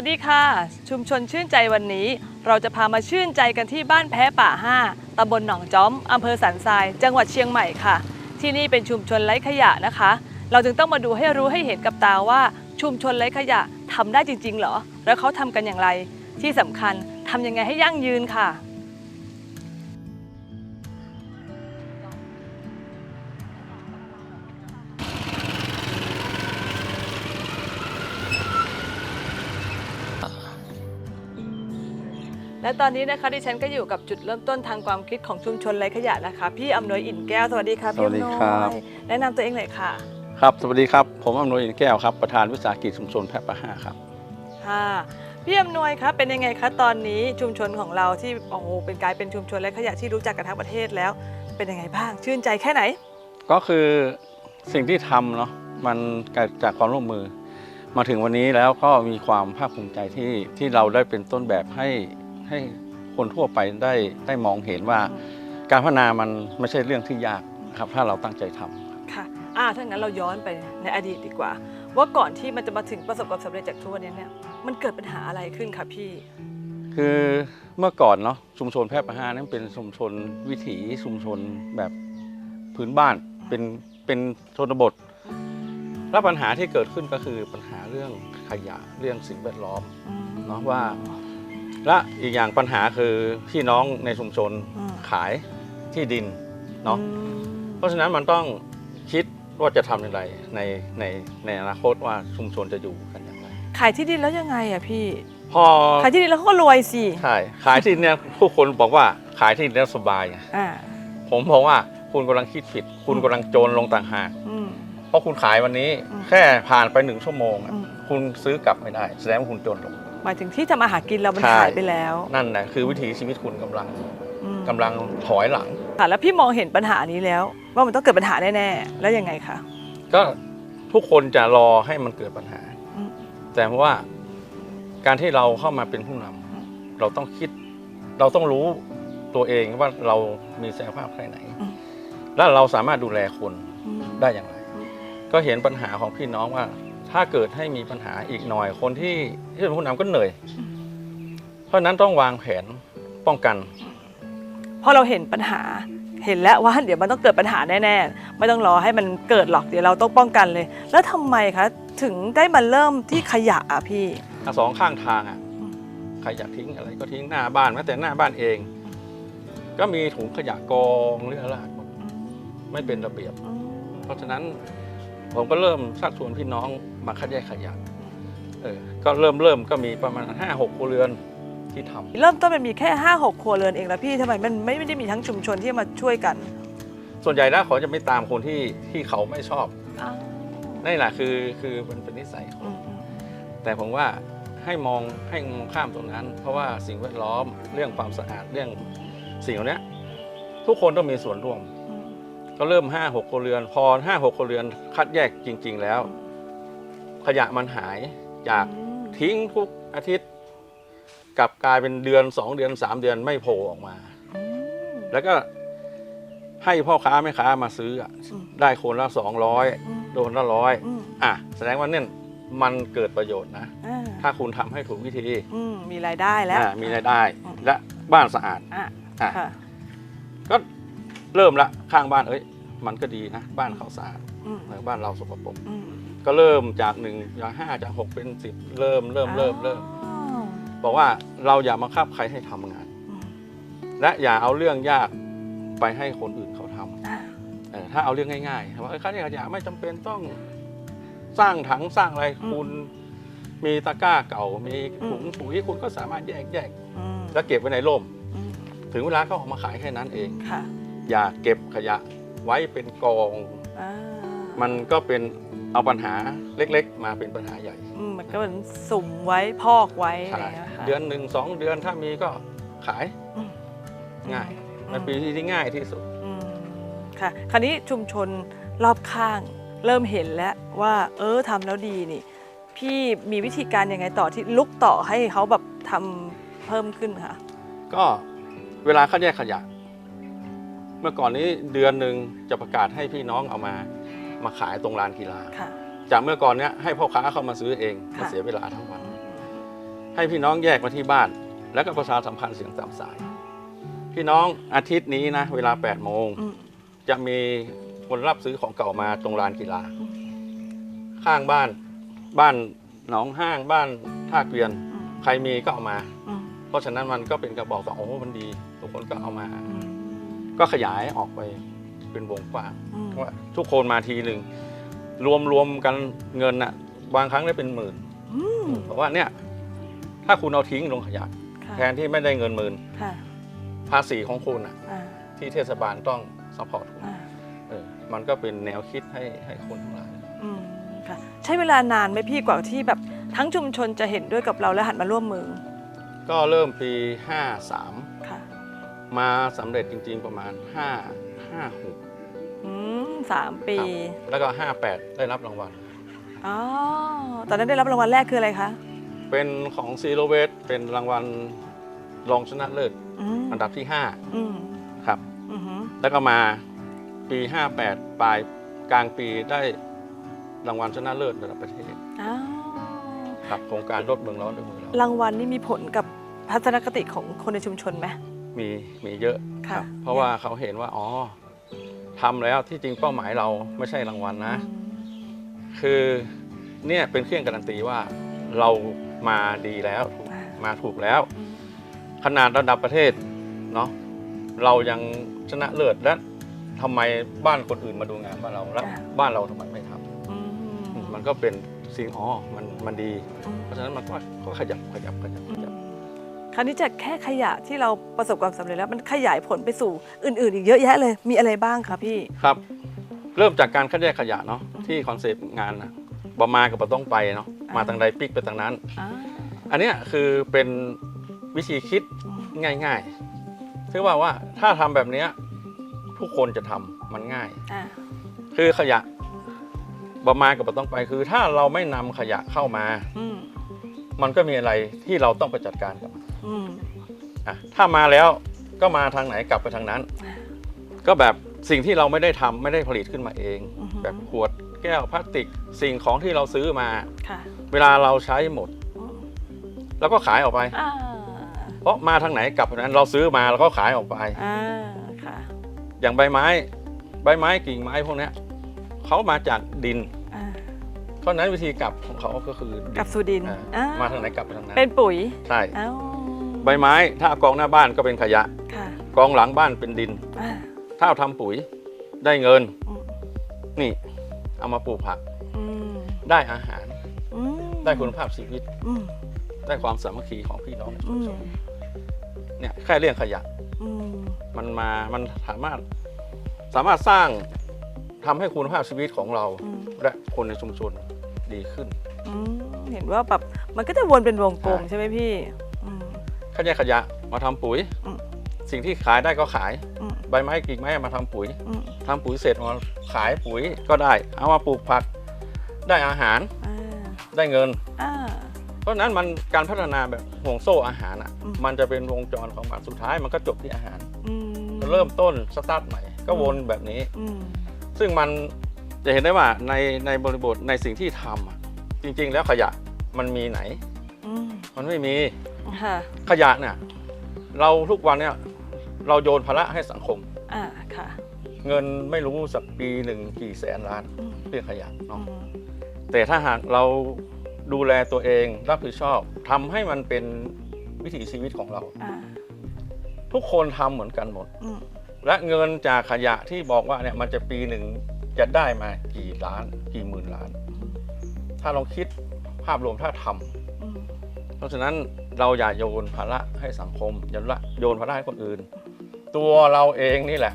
วัสดีค่ะ ชุมชนชื่นใจวันนี้ เราจะพามาชื่นใจกันที่บ้านแพ้ป่า 5ตำบลหนองจ้อมอำเภอสันทราย จังหวัดเชียงใหม่ค่ะ ที่นี่เป็นชุมชนไร้ขยะนะคะ เราจึงต้องมาดูให้รู้ให้เห็นกับตาว่า ชุมชนไร้ขยะทำได้จริง ๆ เหรอ แล้วเขาทำกันอย่างไร ที่สำคัญทำยังไงให้ยั่งยืนค่ะ และตอนนี้นะคะดิฉันก็อยู่กับจุดเริ่มต้นทางความคิดของชุมชนไร้ขยะนะคะ พี่อำนวยอิ่นแก้ว สวัสดีค่ะพี่สวัสดีอำนวยครับแนะนำตัวเองหน่อยค่ะครับ สวัสดีครับ ผมอำนวยอินแก้วครับ ประธานวิสาหกิจชุมชนแพร่ปะห้าครับ ค่ะพี่อำนวยคะเป็นยังไงคะตอนนี้ชุมชนของเราที่โอ้โหเป็นกลายเป็นชุมชนไร้ขยะที่รู้จักกันทั้งประเทศแล้ว เป็นยังไงบ้างชื่นใจแค่ไหน ก็คือสิ่งที่ทำเนาะมันเกิดจากความร่วมมือ มาถึงวันนี้แล้วก็มีความภาคภูมิใจที่ที่เราได้เป็นต้นแบบให้ ให้คนทั่วไปได้ได้มองเห็นว่าการพัฒนามันไม่ใช่เรื่องที่ยากนะครับถ้าเราตั้งใจทำค่ะอ่าถ้างั้นเราย้อนไปในอดีตดีกว่า ว่าก่อนที่มันจะมาถึงประสบความสำเร็จจากทุกวันนี้เนี่ยมันเกิดปัญหาอะไรขึ้นคะพี่ คือเมื่อก่อนเนาะชุมชนแพร่ปะห้านั้นเป็นชุมชนวิถีชุมชนแบบพื้นบ้านเป็นเป็นชนบท แล้วปัญหาที่เกิดขึ้นก็คือปัญหาเรื่องขยะเรื่องสิ่งแวดล้อมเนาะว่า และอีกอย่างปัญหาคือพี่น้องในชุมชนอืม ขายที่ดินเนาะอืมเพราะฉะนั้นมันต้องคิดว่าจะทำอย่างไรในในในอนาคตว่าชุมชนจะอยู่กันอย่างไร ขายที่ดินแล้วยังไงอะพี่ พอขายที่ดินแล้วเขาก็รวยสิ ใช่ขายที่ดินเนี่ยผู้คนบอกว่าขายที่ดินแล้วสบายไงอ่า ผมบอกว่าคุณกำลังคิดผิด คุณกำลังโจรลงต่างหากอืม เพราะคุณขายวันนี้อืมแค่ผ่านไปหนึ่งชั่วโมงอะอืม คุณซื้อกลับไม่ได้ แสดงว่าคุณจนลง หมายถึงที่ทำมาหากินเรามันใช่ขายไปแล้วนั่นนะคือวิถีชีวิตคุณกำลังอืมกำลังถอยหลัง ค่ะแล้วพี่มองเห็นปัญหานี้แล้ว ว่ามันต้องเกิดปัญหาแน่ๆแล้วยังไงคะ ก็ทุกคนจะรอให้มันเกิดปัญหา อืม แต่เพราะว่าการที่เราเข้ามาเป็นผู้นำอืมเราต้องคิด เราต้องรู้ตัวเองว่าเรามีศักยภาพแค่ไหนอืมและเราสามารถดูแลคนอืม ได้อย่างไร ก็เห็นปัญหาของพี่น้องว่า ถ้าเกิดให้มีปัญหาอีกหน่อยคนที่ที่เป็นผู้นำก็เหนื่อย เพราะฉะนั้นต้องวางแผนป้องกันพอเราเห็นปัญหาเห็นแล้วว่าเดี๋ยวมันต้องเกิดปัญหาแน่ๆ ไม่ต้องรอให้มันเกิดหรอกเดี๋ยวเราต้องป้องกันเลย แล้วทำไมคะถึงได้มาเริ่มที่ขยะอะพี่อะสองข้างทางอะอืมใครอยากทิ้งอะไรก็ทิ้งหน้าบ้านแม้แต่หน้าบ้านเอง ก็มีถุงขยะกองเรื่อยราดหมดไม่เป็นระเบียบ เพราะฉะนั้นผมก็เริ่มชักชวนพี่น้อง มาคัดแยกขยะเออก็เริ่มเริ่มก็มีประมาณ5้าหกครัวเรือนที่ทำเริ่มต้นมันมีแค่ 5 6 ครัวเรือนเองแล้วพี่ทำไมมันไม่ได้มีทั้งชุมชนที่มาช่วยกัน ส่วนใหญ่แล้วเขาจะไม่ตามคนที่ที่เขาไม่ชอบนี่แหละคือคือมันเป็นนิสัยเขาอืมอืมแต่ผมว่าให้มองให้มองข้ามตรงนั้น เพราะว่าสิ่งแวดล้อมเรื่องความสะอาดเรื่องสิ่งเหล่านี้ทุกคนต้องมีส่วนร่วมอืมก็เริ่ม5้าหกครัวเรือน พอห้าหกครัวเรือนคัดแยกจริง ๆ แล้ว ขยะมันหายจากอืมทิ้งทุกอาทิตย์ กลับกลายเป็นเดือน2เดือน3เดือนไม่โผล่ออกมาอืมแล้วก็ให้พ่อค้าแม่ค้ามาซื้ออะอืมได้คนละ200อืมโดนละร้อยอืมอะแสดงว่าเนี่ยมันเกิดประโยชน์นะอ่าถ้าคุณทำให้ถูกวิธีอืมมีรายได้แล้วอ่ามีรายได้อืมและบ้านสะอาดอะอะค่ะก็เริ่มละข้างบ้านเอ้ย มันก็ดีนะ บ้านเขาสะอาดอืมเออบ้านเราสกปรกอืม ก็เริ่มจากหนึ่งจากห้าจากหกเป็นสิบเริ่มเริ่มเริ่มเริ่มอ๋อบอกว่าเราอย่ามาคับใครให้ทำงานอืมและอย่าเอาเรื่องยากไปให้คนอื่นเขาทำอะเออถ้าเอาเรื่องง่ายๆว่าเอ้ยค่าที่ขยะไม่จำเป็นต้องสร้างถังสร้างอะไรคุณ มีตะกร้าเก่ามีถุงปุ๋ยคุณก็สามารถแยกแยกอืมแล้วเก็บไว้ในร่ม อืมถึงเวลาก็ออกมาขายแค่นั้นเอง ค่ะอย่าเก็บขยะไว้เป็นกอง อ่ามันก็เป็น เอาปัญหาเล็กๆ มาเป็นปัญหาใหญ่อืมมันก็เหมือนสุ่มไว้พอกไว้อะไรใช่อย่างเงี้ยค่ะ เดือนหนึ่งสองเดือนถ้ามีก็ขายอืม ง่ายอืมันเป็นวิธีที่ง่ายที่สุด อืมค่ะคราวนี้ชุมชนรอบข้าง เริ่มเห็นแล้วว่า เออทำแล้วดีนี่ พี่มีวิธีการยังไงต่อที่ลุกต่อให้เขาแบบทำเพิ่มขึ้นค่ะ ก็เวลาเขาแยกขยะ เมื่อก่อนนี้เดือนหนึ่งจะประกาศให้พี่น้องเอามา มาขายตรงลานกีฬา ค่ะ จากเมื่อก่อนเนี้ยให้พ่อค้าเข้ามาซื้อเองมันค่ะเสียเวลาทั้งวัน ให้พี่น้องแยกมาที่บ้าน แล้วก็ประชาสัมพันธ์เสียงตามสาย พี่น้องอาทิตย์นี้นะ เวลา8โมง อืมจะมีคนรับซื้อของเก่ามาตรงลานกีฬาอืมข้างบ้านบ้านหนองห้างบ้านท่าเกวียนอืมใครมีก็เอามา อืมเพราะฉะนั้นมันก็เป็นกระบอกต่อโอ้มันดีทุกคนก็เอามา อืมก็ขยายออกไป เป็นวงกว้างอืม ว่าทุกคนมาทีหนึ่งรวมรวมกันเงินน่ะบางครั้งได้เป็นหมื่นอืมเพราะว่าเนี่ยถ้าคุณเอาทิ้งลงขยะ ค่ะแทนที่ไม่ได้เงินหมื่นค่ะภาษีของคุณน่ะอ่าที่เทศบาลต้องสปอร์ตคุณอ่าเออมันก็เป็นแนวคิดให้ให้คนทั้งหลาย อืมค่ะ ใช้เวลานานไหมพี่กว่าที่แบบทั้งชุมชนจะเห็นด้วยกับเราและหันมาร่วมมือก็เริ่มปี 53 ค่ะ มาสำเร็จจริงๆประมาณ 5 5อืม สามปี6แล้วก็ 58 ได้รับรางวัล อ๋อ ตอนนั้นได้รับรางวัลแรกคืออะไรคะ เป็นของซีโรเวสเป็นรางวัลรองชนะเลิศอืมอันดับที่ อืม5 ครับ อือหือแล้วก็มาปี 58 ปลายกลางปีได้รางวัลชนะเลิศระดับประเทศอ้าว ครับโครงการลดเมืองร้อนด้วยมือเรารางวัลนี่มีผลกับทัศนคติของคนในชุมชนไหม มีมีเยอะคค่ะรับเพราะว่าเขาเห็นว่าอ๋อ ทำแล้วที่จริงเป้าหมายเราไม่ใช่รางวัลนะอืมคือเนี่ยเป็นเครื่องการันตีว่าเรามาดีแล้วถูกอ่ามาถูกแล้วอืมขนาดระดับประเทศเนาะเรายังชนะเลิศและทำไมบ้านคนอื่นมาดูงานบ้านเราแล้วบ้านเราทำไมไม่ทำอืมมันก็เป็นสิ่งอ๋อมันมันดีอืมเพราะฉะนั้นมันก็ก็ขยับขยับขยับขยับค ราวนี้จากแค่ขยะที่เราประสบความสำเร็จแล้วมันขยายผลไปสู่อื่น ๆ อีกเยอะแยะเลยมีอะไรบ้างคะพี่ ครับ เริ่มจากการคัดแยกขยะเนาะอืมที่คอนเซปต์งานนะบะมากับปะต้องไปเนาะอ่าม มาทางใดปิกไปทางนั้น อ่าอันเนี้ยคือเป็นวิธีคิดอืมง่ายๆซึ่งว่าว่าถ้าทำแบบเนี้ยทุกคนจะทำมันง่าย อ่าคือขยะบะมากับปะต้องไปคือ ถ้าเราไม่นำขยะเข้ามา อืมมันก็มีอะไรที่เราต้องไปจัดการกับมัน อืมอะถ้ามาแล้วก็มาทางไหนกลับไปทางนั้นอ่าก็แบบสิ่งที่เราไม่ได้ทำไม่ได้ผลิตขึ้นมาเอง อือฮึแบบขวดแก้วพลาสติก สิ่งของที่เราซื้อมา ค่ะเวลาเราใช้หมด อืมแล้วก็ขายออกไป อ่าเพราะมาทางไหนกลับทางนั้นเราซื้อมาแล้วก็ขายออกไป อ่าค่ะอย่างใบไม้ ใบไม้กิ่งไม้พวกเนี้ยเขามาจากดิน อ่าเพราะฉะนั้นวิธีกลับของเขาก็คือดินกับสู่ดินอ่าอ่มาทางไหนกลับไปทางนั้นเป็นปุ๋ยใช่อ้าว ใบไม้ถ้าเอากองหน้าบ้านก็เป็นขยะ ค่ะกองหลังบ้านเป็นดิน อ่าถ้าเอาทำปุ๋ยได้เงิน อืมนี่ เอามาปลูกผักอืมได้อาหาร อืมได้คุณภาพชีวิต อืมได้ความสามัคคีของพี่น้องในชุอืมมชนเนี่ยแค่เรื่องขยะอืมมันมามันสามารถสามารถสร้างทำให้คุณภาพชีวิตของเรา อืมและคนในชุมชนดีขึ้น อืมเห็นว่าแบบมันก็จะวนเป็นวงกลมใช่ใช่ไหมพี่ อืมขยะขยะมาทำปุ๋ยอืมสิ่งที่ขายได้ก็ขายอืมใบไม้กิ่งไม้เอามาทำปุ๋ยอืมทำปุ๋ยเสร็จมาขายปุ๋ยก็ได้ เอามาปลูกผัก ได้อาหารอ่าได้เงินอ่าเพราะฉะนั้นมันการพัฒนาแบบห่วงโซ่อาหารอะอืมมันจะเป็นวงจรของมันสุดท้ายมันก็จบที่อาหารอืมเริ่มต้นสตาร์ทใหม่ก็วนแบบนี้อืมซึ่งมันจะเห็นได้ว่าในในบริบทในสิ่งที่ทำอะจริง ๆ แล้วขยะมันมีไหนอืมมันไม่มี ค่ะขยะเนี่ยเราทุกวันเนี่ยเราโยนภาระให้สังคม อ่าค่ะ เงินไม่รู้สักปีหนึ่งกี่แสนล้านอืมเรื่องขยะอืเนาะมแต่ถ้าหากเราดูแลตัวเองรับผิดชอบทำให้มันเป็นวิถีชีวิตของเรา อ่าทุกคนทำเหมือนกันหมด อืมและเงินจากขยะที่บอกว่าเนี่ยมันจะปีหนึ่งจะได้มากี่ล้าน กี่หมื่นล้าน ถ้าลองคิดภาพรวมถ้าทำอืมเพราะฉะนั้น เราอย่าโยนภาระให้สังคมอย่าละโยนภาระให้คนอื่น ตัวเราเองนี่แหละ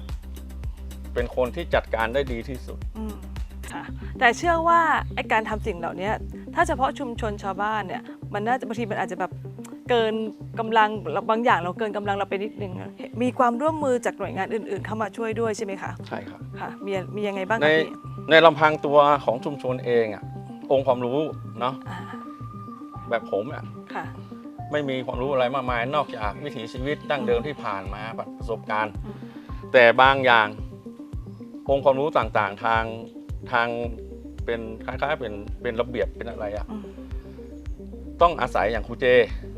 เป็นคนที่จัดการได้ดีที่สุดอืมค่ะแต่เชื่อว่าไอการทำสิ่งเหล่านี้ถ้าเฉพาะชุมชนชาวบ้านเนี่ยมันน่าจะบางทีมันอาจจะแบบเกินกำลังบางอย่างเราเกินกำลังเราไปนิดนึงอะมีความร่วมมือจากหน่วยงานอื่น ๆ เข้ามาช่วยด้วยใช่ไหมคะใช่ครับค่ะมีมียังไงบ้างในคะพี่ในลำพังตัวของชุมชนเองอะองค์ความรู้เนาะอ่าแบบผมอะค่ะ ไม่มีความรู้อะไรมากมาย นอกจากวิถีชีวิตดั้งเดิมที่ผ่านมาประสบการณ์อืมแต่บางอย่างองค์ความรู้ต่างๆ ทางทางเป็นคล้ายๆเป็นเป็นระเบียบเป็นอะไรอะอืมต้องอาศัยอย่างครูเจ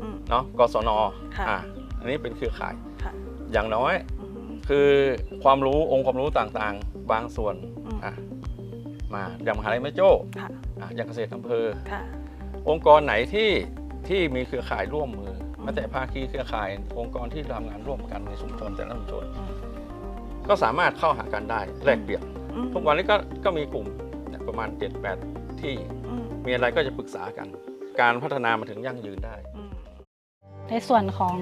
อืมเนาะกศนค่ะอะอันนี้เป็นเครือข่ายค่ะอย่างน้อยอืมคือความรู้องค์ความรู้ต่างๆ บางส่วนอืมอะมาอย่างมหาลัยแม่โจ้ค่ะอะอย่างเกษตรอำเภอค่ะองค์กรไหนที่ ที่มีเครือข่ายร่วมมือแม้แต่ภาคีเครือข่ายองค์กรที่ทำงานร่วมกันในชุมชนแต่ละชุมชนอืมก็สามารถเข้าหากันได้แลกเปลี่ยนอืมทุกวันนี้ก็ก็มีกลุ่มเนี่ยประมาณ 7-8 ที่อืมมีอะไรก็จะปรึกษากัน การพัฒนามาถึงยั่งยืนได้อืมในส่วนของ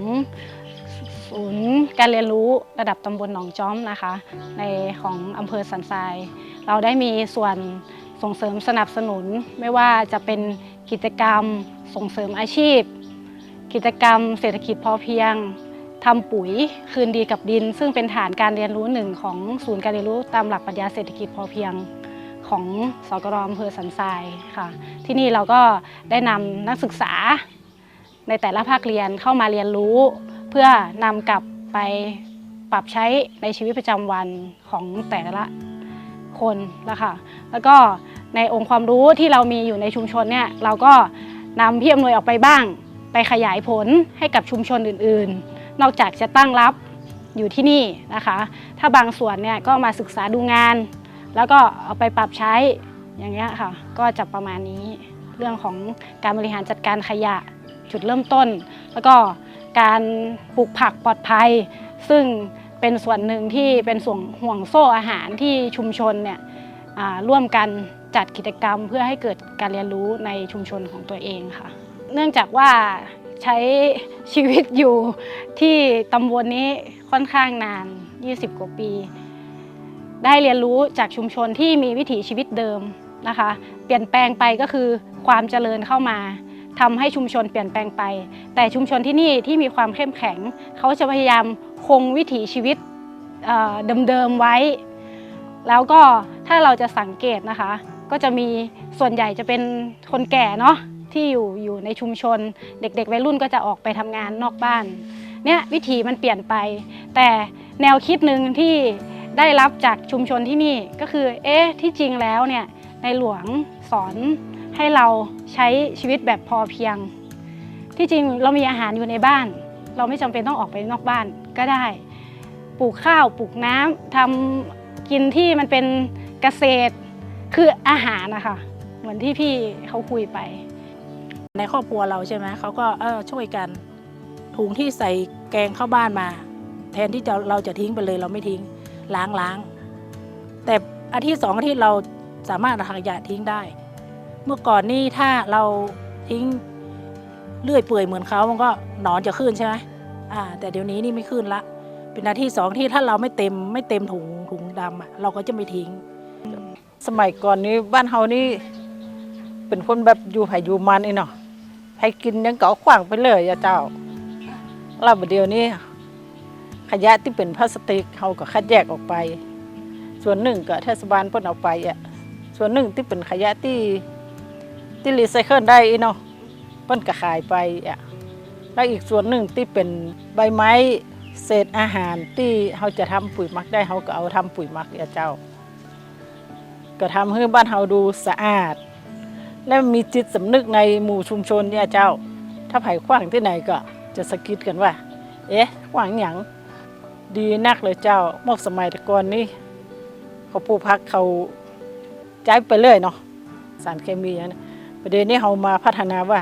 ศูนย์การเรียนรู้ระดับตำบลหนองจ้อมนะคะ ในของอำเภอสันทราย เราได้มีส่วนส่งเสริมสนับสนุนไม่ว่าจะเป็น กิจกรรม ส่งเสริมอาชีพ กิจกรรมเศรษฐกิจพอเพียงทำปุ๋ยคืนดีกับดิน ซึ่งเป็นฐานการเรียนรู้หนึ่งของศูนย์การเรียนรู้ตามหลักปรัชญาเศรษฐกิจพอเพียงของสกรอำเภอสันทรายค่ะ ที่นี่เราก็ได้นำนักศึกษาในแต่ละภาคเรียนเข้ามาเรียนรู้ เพื่อนำกลับไปปรับใช้ในชีวิตประจำวันของแต่ละ คนนะคะแล้วก็ในองค์ความรู้ที่เรามีอยู่ในชุมชนเนี่ยเราก็นำพี่อำนวยออกไปบ้าง ไปขยายผลให้กับชุมชนอื่นๆ นอกจากจะตั้งรับอยู่ที่นี่นะคะ ถ้าบางส่วนเนี่ยก็มาศึกษาดูงาน แล้วก็เอาไปปรับใช้อย่างเงี้ยค่ะ ก็จะประมาณนี้เรื่องของการบริหารจัดการขยะจุดเริ่มต้น แล้วก็การปลูกผักปลอดภัย ซึ่ง เป็นส่วนหนึ่งที่เป็นส่วนห่วงโซ่อาหารที่ชุมชนเนี่ยร่วมกันจัดกิจกรรมเพื่อให้เกิดการเรียนรู้ในชุมชนของตัวเองค่ะ เนื่องจากว่าใช้ชีวิตอยู่ที่ตำบลนี้ค่อนข้างนาน 20 กว่าปี ได้เรียนรู้จากชุมชนที่มีวิถีชีวิตเดิมนะคะ เปลี่ยนแปลงไปก็คือความเจริญเข้ามา ทำให้ชุมชนเปลี่ยนแปลงไป แต่ชุมชนที่นี่ที่มีความเข้มแข็ง เขาจะพยายามคงวิถีชีวิตเเดิมๆไว้ แล้วก็ถ้าเราจะสังเกตนะคะ ก็จะมีส่วนใหญ่จะเป็นคนแก่เนาะที่อยู่อยู่ในชุมชน เด็กๆวัยรุ่นก็จะออกไปทำงานนอกบ้านเนี่ยวิถีมันเปลี่ยนไป แต่แนวคิดหนึ่งที่ได้รับจากชุมชนที่นี่ก็คือ เอ๊ะที่จริงแล้วเนี่ยในหลวง สอนให้เราใช้ชีวิตแบบพอเพียง ที่จริงเรามีอาหารอยู่ในบ้าน เราไม่จำเป็นต้องออกไปนอกบ้านก็ได้ ปลูกข้าวปลูกน้ำทำกินที่มันเป็นเกษตรคืออาหารนะคะเหมือนที่พี่เขาคุยไป ในครอบครัวเราใช่ไหมเขาก็เออช่วยกันถุงที่ใส่แกงเข้าบ้านมา แทนที่จะเราจะทิ้งไปเลยเราไม่ทิ้งล้างล้างแต่อาทิตย์สองอาทิตย์เรา สามารถถังขยะทิ้งได้ เมื่อก่อนนี่ถ้าเราทิ้งเลื่อยเปื่อยเหมือนเขามันก็หนอนจะขึ้นใช่ไหมอ่า แต่เดี๋ยวนี้นี่ไม่ขึ้นละ เป็นอาทิตย์สองที่ถ้าเราไม่เต็มไม่เต็มถุงถุงดำอะเราก็จะไม่ทิ้ง สมัยก่อนนี้บ้านเฮานี่ เป็นคนแบบอยู่ไผอยู่มันนี่เนาะให้กินยังเกาขวางไปเลยอะเจ้าแล้วบัดเดียวนี้ขยะที่เป็นพลาสติกเฮาก็คัดแยกออกไป ส่วนหนึ่งก็เทศบาลเพิ่นเอาไปอะ ส่วนหนึ่งที่เป็นขยะที่ที่รีไซเคิลได้อีเนาะเพิ่นก็ขายไปอะแล้วอีกส่วนหนึ่งที่เป็นใบไม้เศษอาหารที่เฮาจะทำปุ๋ยหมักได้เฮาก็เอาทำปุ๋ยหมักอะเจ้า ก็ทำให้บ้านเฮาดูสะอาด และมีจิตสำนึกในหมู่ชุมชนเนี่ยเจ้า ถ้าไผ่ขว้างที่ไหนก็จะสะกิดกันว่า เอ๊ะขว้างหยังดีนักเลยเจ้าเมื่อสมัยต่ก่อนนี่เขาปลูกพักเขา จายไปเรื่อยเนาะสารเคมีอย่างนั้ประเด็นนี้เรามาพัฒนาว่า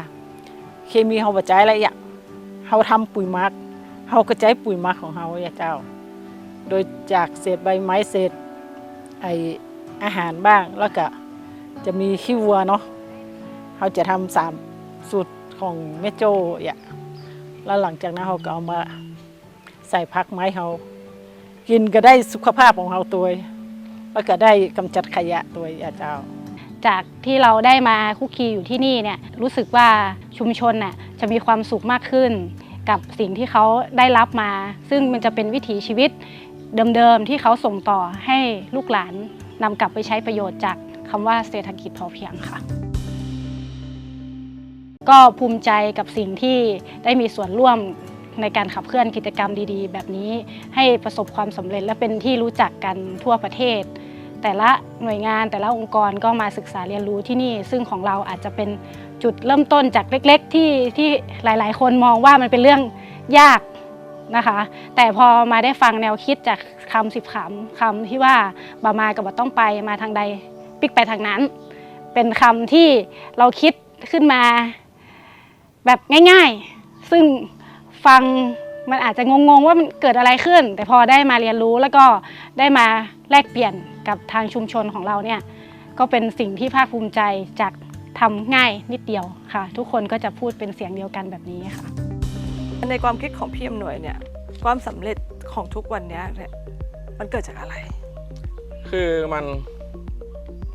เคมีเราบ่ใจายอะไรอย่างเราทำปุ๋ยมักเราก็ใจายปุ๋ยมักของเราอย่าเจ้า โดยจากเศษใบไม้เศษไออาหารบ้างแล้วก็จะมีขี้วัวเนาะเราจะทำสามสูตรของแม่โจ้อย่าแล้วหลังจากนั้นเราก็เอามาใส่พักไม้เรากินก็ได้สุขภาพของเราตัว แล้วก็ได้กำจัดขยะตัวอย่าเจ้า จากที่เราได้มาคุกคีอยู่ที่นี่เนี่ยรู้สึกว่าชุมชนน่ะจะมีความสุขมากขึ้น กับสิ่งที่เขาได้รับมา ซึ่งมันจะเป็นวิถีชีวิตเดิมๆที่เขาส่งต่อให้ลูกหลานนำกลับไปใช้ประโยชน์จากคำว่าเศรษฐกิจพอเพียงค่ะ ก็ภูมิใจกับสิ่งที่ได้มีส่วนร่วม ในการขับเคลื่อนกิจกรรมดีๆ แบบนี้ให้ประสบความสำเร็จและเป็นที่รู้จักกันทั่วประเทศ แต่ละหน่วยงานแต่ละองค์กรก็มาศึกษาเรียนรู้ที่นี่ ซึ่งของเราอาจจะเป็นจุดเริ่มต้นจากเล็ก ๆ ที่ที่หลาย ๆ คนมองว่ามันเป็นเรื่องยากนะคะ แต่พอมาได้ฟังแนวคิดจากคำสิบคำคำที่ว่าบามากับบ่ต้องไปมาทางใดปิกไปทางนั้น เป็นคำที่เราคิดขึ้นมาแบบง่าย ๆ ซึ่ง ฟังมันอาจจะงงๆว่ามันเกิดอะไรขึ้น แต่พอได้มาเรียนรู้แล้วก็ได้มาแลกเปลี่ยนกับทางชุมชนของเราเนี่ยก็เป็นสิ่งที่ภาคภูมิใจจากทำง่ายนิดเดียวค่ะ ทุกคนก็จะพูดเป็นเสียงเดียวกันแบบนี้ค่ะ ในความคิดของพี่อำนวยเนี่ยความสำเร็จของทุกวันเนี้ยเนี่ยมันเกิดจากอะไร คือมัน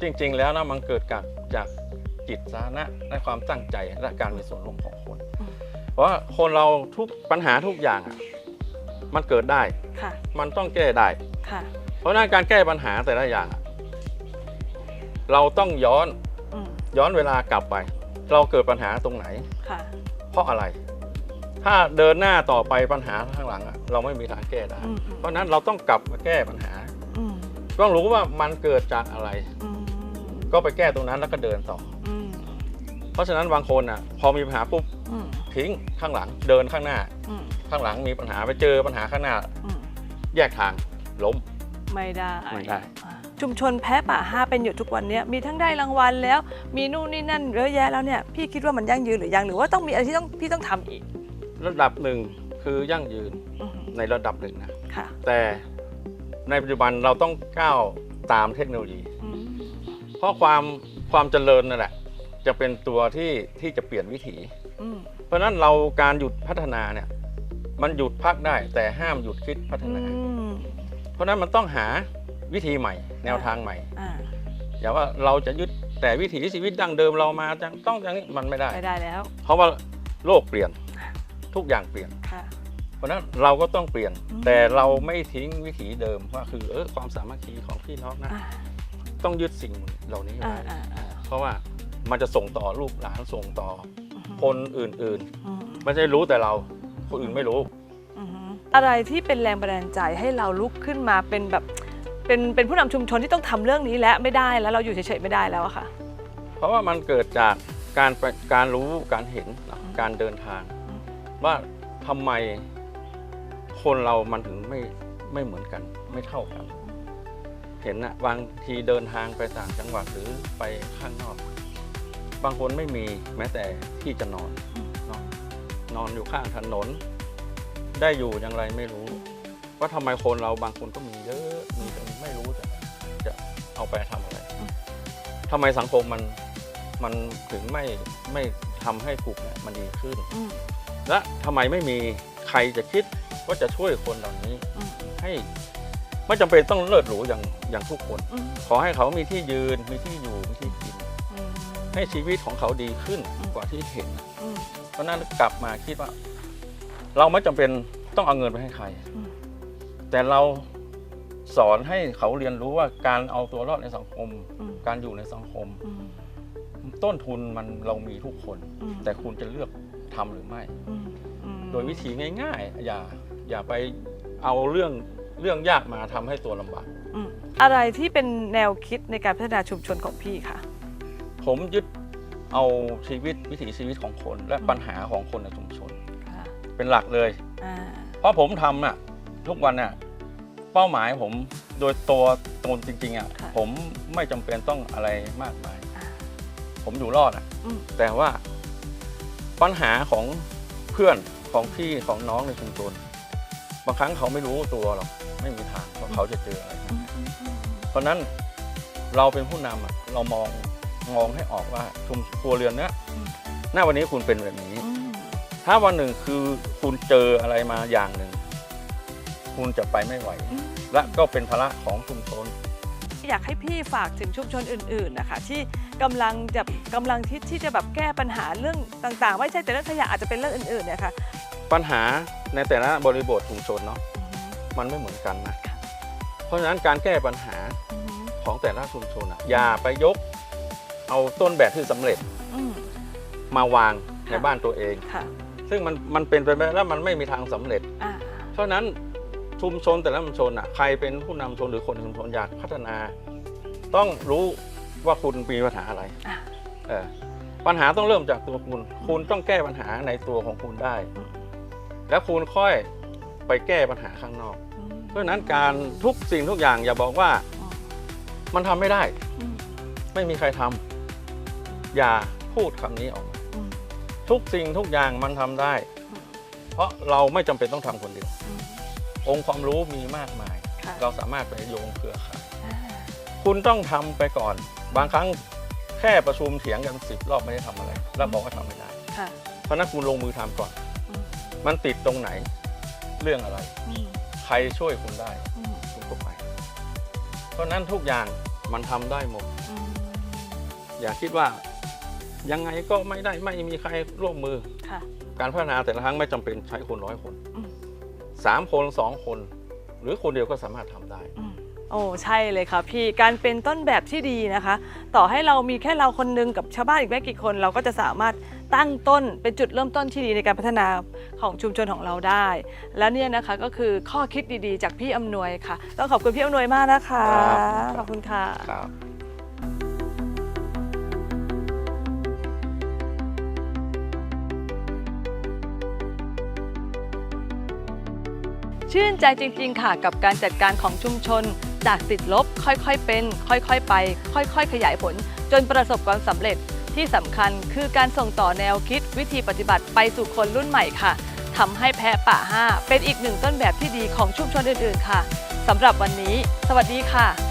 จริงๆแล้วนะมันเกิดจากจากจิตสาธารณะและความตั้งใจและการมีส่วนร่วมของคนอืม เพราะว่าคนเราทุกปัญหาทุกอย่างอะมันเกิดได้ ค่ะ มันต้องแก้ได้ ค่ะ เพราะฉะนั้นการแก้ปัญหาแต่ละอย่างอะเราต้องย้อนอืมย้อนเวลากลับไป เราเกิดปัญหาตรงไหน ค่ะ เพราะอะไร ถ้าเดินหน้าต่อไปปัญหาข้างหลังอะเราไม่มีทางแก้ได้ อืมอืมเพราะฉะนั้นเราต้องกลับมาแก้ปัญหา อืมต้องรู้ว่ามันเกิดจากอะไร อืมก็ไปแก้ตรงนั้นแล้วก็เดินต่อ อืมเพราะฉะนั้นบางคนอะพอมีปัญหาปุ๊บ อืมทิ้งข้างหลังเดินข้างหน้า อืมข้างหลังมีปัญหาไปเจอปัญหาข้างหน้า อืมแยกทางล้ม ไม่ได้ ไม่ได้อ่าชุมชนแพ้ป่าห้าเป็นอยู่ทุกวันเนี้ยมีทั้งได้รางวัลแล้ว มีนู่นนี่นั่นเยอะแยะแล้วเนี่ยพี่คิดว่ามันยั่งยืนหรือยังหรือว่าต้องมีอะไรที่ต้องพี่ต้องทำอีกระดับหนึ่งคือยั่งยืนอืมในระดับหนึ่งนะค่ะแต่ในปัจจุบันเราต้องก้าวตามเทคโนโลยี อืมเพราะความความเจริญนั่นแหละ จะเป็นตัวที่ที่จะเปลี่ยนวิถีอืม เพราะฉะนั้นเราการหยุดพัฒนาเนี่ย มันหยุดพักได้ แต่ห้ามหยุดคิดพัฒอืนามเพราะฉะนั้นมันต้องหาวิธีใหม่ แนวทางใหม่อ่าอย่าว่าเราจะยึดแต่วิถีชีวิตดั้งเดิมเรามาจังต้องอย่างนี้มันไม่ได้ไม่ได้แล้ว เพราะว่าโลกเปลี่ยนทุกอย่างเปลี่ยนค่ะเพราะฉะนั้นเราก็ต้องเปลี่ยนอืมแต่เราไม่ทิ้งวิถีเดิมว่าคือเออความสามัคคีของพี่น้องนะอ่าต้องยึดสิ่งเหล่านี้อ่าไว้อ่าอ่าเพราะว่ามันจะส่งต่อลูกหลานส่งต่ออืม คนอื่นอืมๆ ไม่ใช่รู้แต่เรา คนอื่นไม่รู้ อือฮึอะไรที่เป็นแรงบันดาลใจให้เราลุกขึ้นมาเป็นแบบเป็นเป็นผู้นำชุมชนที่ต้องทำเรื่องนี้และไม่ได้แล้วเราอยู่เฉยๆไม่ได้แล้วอะค่ะ เพราะว่ามันเกิดจากการไปการรู้การเห็นเนอะอืมการเดินทาง อืม ว่าทำไมคนเรามันถึงไม่ไม่เหมือนกัน ไม่เท่ากัน เห็นนะบางทีเดินทางไปต่างจังหวัดหรือไปข้างนอก บางคนไม่มีแม้แต่ที่จะนอนเนอะนอนอยู่ข้างถนน ได้อยู่อย่างไรไม่รู้ ว่าทำไมคนเราบางคนก็มีเยอะมีจนไม่รู้จะจะเอาไปทำอะไรอืมทำไมสังคมมันมันถึงไม่ไม่ทำให้กลุ่มเนี่ยมันดีขึ้นอืมและทำไมไม่มีใครจะคิดว่าจะช่วยคนเหล่านี้อืมให้ไม่จำเป็นต้องเลิศหรูอย่างอย่างทุกคนอืมขอให้เขามีที่ยืนมีที่อยู่มีที่กินอืม ให้ชีวิตของเขาดีขึ้นอืมกว่าที่เห็นอืมเพราะฉะนั้นกลับมาคิดว่า เราไม่จำเป็นต้องเอาเงินไปให้ใครอืมแต่เราสอนให้เขาเรียนรู้ว่าการเอาตัวรอดในสังคมอืมการอยู่ในสังคมอืมต้นทุนมันเรามีทุกคนอืมแต่คุณจะเลือกทำหรือไม่อืมอืมโดยวิธีง่าย ๆ อย่าอย่าไปเอาเรื่องเรื่องยากมาทำให้ตัวลำบากอืมอะไรที่เป็นแนวคิดในการพัฒนาชุมชนของพี่คะ ผมยึดเอาชีวิตวิถีชีวิตของคนและปัญหาของคนในชุมชน ค่ะเป็นหลักเลย อ่าเพราะผมทำอะทุกวันน่ะเป้าหมายผมโดยตัวตนจริงๆอะค่ะผมไม่จำเป็นต้องอะไรมากมาย อ่าผมอยู่รอดอะ อืมแต่ว่าปัญหาของเพื่อนของพี่ของน้องในชุมชนบางครั้งเขาไม่รู้ตัวหรอกไม่มีทางว่าเขาจะเจออะไร อืมอืมอืมเพราะฉะนั้นเราเป็นผู้นำอะเรามอง มองให้ออกว่าชุมครัวเรือนเนี้ยหน้าวันนี้คุณเป็นแบบนี้อืมถ้าวันหนึ่งคือคุณเจออะไรมาอย่างหนึ่ง คุณจะไปไม่ไหวอืมและก็เป็นภาระของชุมชน อยากให้พี่ฝากถึงชุมชนอื่น ๆ นะคะ ที่กำลังจะกำลังที่ที่จะแบบแก้ปัญหาเรื่องต่าง ๆ ไม่ใช่แต่เรื่องขยะอาจจะเป็นเรื่องอื่น ๆ เนี่ยค่ะ ปัญหาในแต่ละบริบทชุมชนเนาะมันไม่เหมือนกันนะ เพราะฉะนั้นการแก้ปัญหาของแต่ละชุมชนอะอย่าไปยก เอาต้นแบบที่สำเร็จอืมมาวางในค่ะบ้านตัวเองค่ะซึ่งมันมันเป็นไปไม่ได้แล้วมันไม่มีทางสำเร็จอ่าเพราะฉะนั้นชุมชนแต่ละชุมชนอะใครเป็นผู้นำชนหรือคนในชุมชนอยากพัฒนา ต้องรู้ว่าคุณมีปัญหาอะไรอ่าเออปัญหาต้องเริ่มจากตัวคุณ คุณต้องแก้ปัญหาในตัวของคุณได้อืมแล้วคุณค่อยไปแก้ปัญหาข้างนอกอืมเพราะฉะนั้นการทุกสิ่งทุกอย่างอย่าบอกว่าอืมมันทำไม่ได้อืมไม่มีใครทำ อย่าพูดคำนี้ออกมาอืมทุกสิ่งทุกอย่างมันทำได้ เพราะเราไม่จำเป็นต้องทำคนเดียวอืมองค์ความรู้มีมากมายค่ะเราสามารถไปโยงเครือข่ายอ่าคุณต้องทำไปก่อน บางครั้งแค่ประชุมเถียงกันสิบรอบไม่ได้ทำอะไร แล้วบอกว่าทำไม่ได้ค่ะเพราะฉะนั้นคุณลงมือทำก่อนอืมมันติดตรงไหน เรื่องอะไรอืมใครช่วยคุณได้อืมคุณก็ไปเพราะฉะนั้นทุกอย่างมันทำได้หมดอืมอย่าคิดว่า ยังไงก็ไม่ได้ไม่มีใครร่วมมือ ค่ะ การพัฒนาแต่ละครั้งไม่จำเป็นใช้คนร้อยคนอืม สามคนสองคน หรือคนเดียวก็สามารถทำได้ อืมโอ้ใช่เลยค่ะพี่การเป็นต้นแบบที่ดีนะคะ ต่อให้เรามีแค่เราคนนึงกับชาวบ้านอีกไม่กี่คน เราก็จะสามารถตั้งต้นเป็นจุดเริ่มต้นที่ดีในการพัฒนาของชุมชนของเราได้ แล้วเนี่ยนะคะก็คือข้อคิดดีๆ จากพี่อำนวยค่ะต้องขอบคุณพี่อำนวยมากนะคะครับ ขอบคุณค่ะ ครับ ชื่นใจจริง ๆ ค่ะ กับการจัดการของชุมชน จากติดลบค่อยๆเป็น ค่อยๆไป ค่อยๆ ขยายผล จนประสบความสำเร็จที่สำคัญคือการส่งต่อแนวคิดวิธีปฏิบัติไปสู่คนรุ่นใหม่ค่ะทำให้แพะป่า5เป็นอีกหนึ่งต้นแบบที่ดีของชุมชนอื่นๆค่ะสำหรับวันนี้ สวัสดีค่ะ